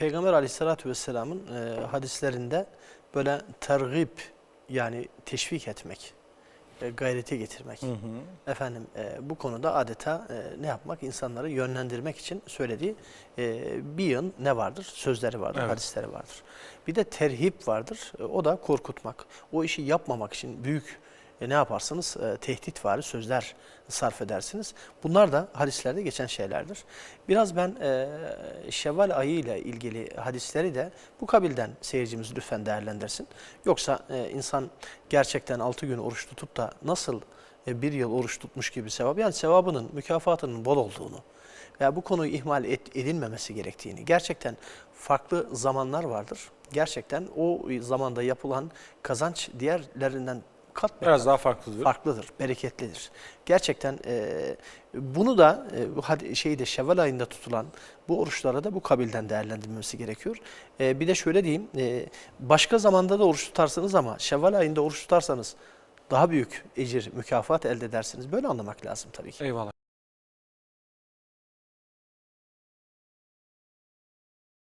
Peygamber aleyhissalatü vesselamın e, hadislerinde böyle tergib yani teşvik etmek, e, gayrete getirmek. Efendim e, bu konuda adeta e, ne yapmak? insanları yönlendirmek için söylediği e, bir yığın ne vardır? Sözleri vardır, Evet. hadisleri vardır. Bir de terhip vardır. E, o da korkutmak. O işi yapmamak için büyük e, ne yaparsınız? E, tehdit vari sözler sarf edersiniz. Bunlar da hadislerde geçen şeylerdir. Biraz ben e, Şevval ayı ile ilgili hadisleri de bu kabilden seyircimiz lütfen değerlendirsin. Yoksa e, insan gerçekten 6 gün oruç tutup da nasıl e, bir yıl oruç tutmuş gibi sevap, yani sevabının, mükafatının bol olduğunu veya bu konuyu ihmal et- edilmemesi gerektiğini, gerçekten farklı zamanlar vardır. Gerçekten o zamanda yapılan kazanç diğerlerinden kat be Biraz daha farklıdır. farklıdır, bereketlidir. Gerçekten e, bunu da e, hadi- şeyde Şevval ayında tutulan bu oruçlara da bu kabilden değerlendirilmesi gerekiyor. E, bir de şöyle diyeyim, e, başka zamanda da oruç tutarsınız ama Şevval ayında oruç tutarsanız daha büyük ecir, mükafat elde edersiniz. Böyle anlamak lazım tabii ki. Eyvallah.